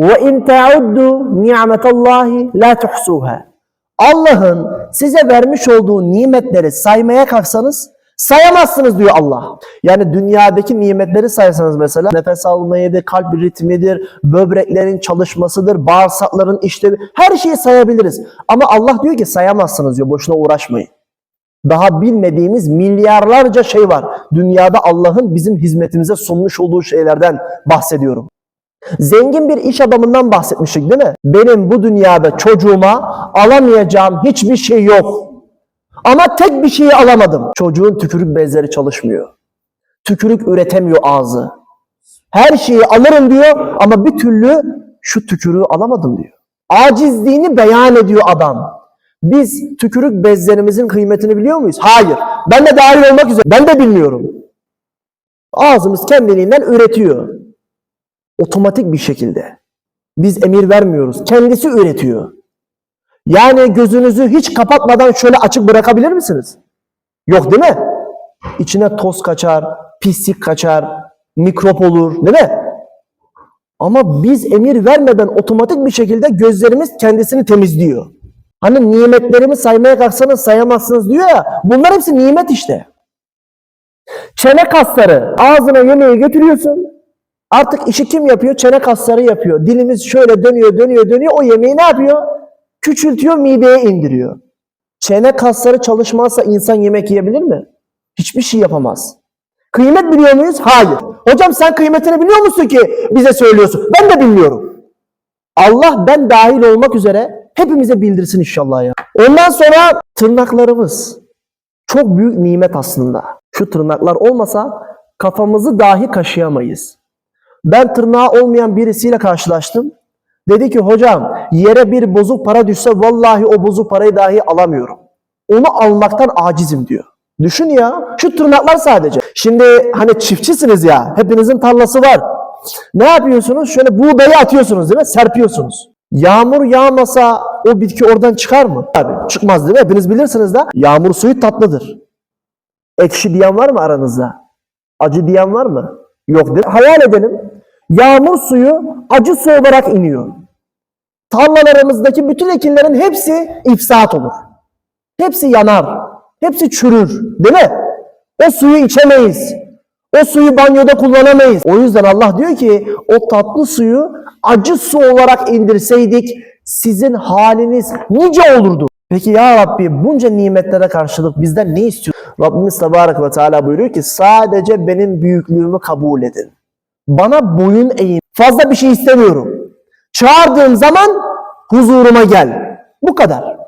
Ve in ta'uddu ni'metallahi la tuhsuha. Allah'ın size vermiş olduğu nimetleri saymaya kalksanız sayamazsınız diyor Allah. Yani dünyadaki nimetleri saysanız mesela nefes almayıdır, kalp ritmidir, böbreklerin çalışmasıdır, bağırsakların işlevi her şeyi sayabiliriz. Ama Allah diyor ki sayamazsınız diyor boşuna uğraşmayın. Daha bilmediğimiz milyarlarca şey var. Dünyada Allah'ın bizim hizmetimize sunmuş olduğu şeylerden bahsediyorum. Zengin bir iş adamından bahsetmiştik değil mi? Benim bu dünyada çocuğuma alamayacağım hiçbir şey yok. Ama tek bir şeyi alamadım. Çocuğun tükürük bezleri çalışmıyor. Tükürük üretemiyor ağzı. Her şeyi alırım diyor ama bir türlü şu tükürüğü alamadım diyor. Acizliğini beyan ediyor adam. Biz tükürük bezlerimizin kıymetini biliyor muyuz? Hayır. Ben de dahil olmak üzere. Ben de bilmiyorum. Ağzımız kendiliğinden üretiyor. Otomatik bir şekilde. Biz emir vermiyoruz. Kendisi üretiyor. Yani gözünüzü hiç kapatmadan şöyle açık bırakabilir misiniz? Yok değil mi? İçine toz kaçar, pislik kaçar, mikrop olur değil mi? Ama biz emir vermeden otomatik bir şekilde gözlerimiz kendisini temizliyor. Hani nimetlerimi saymaya kalksanız sayamazsınız diyor ya. Bunlar hepsi nimet işte. Çene kasları. Ağzına yemeği götürüyorsun. Artık işi kim yapıyor? Çene kasları yapıyor. Dilimiz şöyle dönüyor, dönüyor, dönüyor. O yemeği ne yapıyor? Küçültüyor, mideye indiriyor. Çene kasları çalışmazsa insan yemek yiyebilir mi? Hiçbir şey yapamaz. Kıymet biliyor muyuz? Hayır. Hocam sen kıymetini biliyor musun ki bize söylüyorsun? Ben de bilmiyorum. Allah ben dahil olmak üzere hepimize bildirsin inşallah ya. Ondan sonra tırnaklarımız. Çok büyük nimet aslında. Şu tırnaklar olmasa kafamızı dahi kaşıyamayız. Ben tırnağı olmayan birisiyle karşılaştım. Dedi ki hocam yere bir bozuk para düşse vallahi o bozuk parayı dahi alamıyorum. Onu almaktan acizim diyor. Düşün ya şu tırnaklar sadece. Şimdi hani çiftçisiniz ya hepinizin tarlası var. Ne yapıyorsunuz? Şöyle buğdayı atıyorsunuz değil mi? Serpiyorsunuz. Yağmur yağmasa o bitki oradan çıkar mı? Tabii çıkmaz değil mi? Hepiniz bilirsiniz de. Yağmur suyu tatlıdır. Ekşi diyen var mı aranızda? Acı diyen var mı? Yok değil mi? Hayal edelim. Yağmur suyu acı su olarak iniyor. Tarlalarımızdaki bütün ekinlerin hepsi ifsat olur. Hepsi yanar. Hepsi çürür. Değil mi? O suyu içemeyiz. O suyu banyoda kullanamayız. O yüzden Allah diyor ki o tatlı suyu acı su olarak indirseydik sizin haliniz nice olurdu. Peki ya Rabbi bunca nimetlere karşılık bizden ne istiyor? Rabbimiz Tebarek ve Teala buyuruyor ki sadece benim büyüklüğümü kabul edin. Bana boyun eğin. Fazla bir şey istemiyorum. Çağırdığım zaman huzuruma gel. Bu kadar.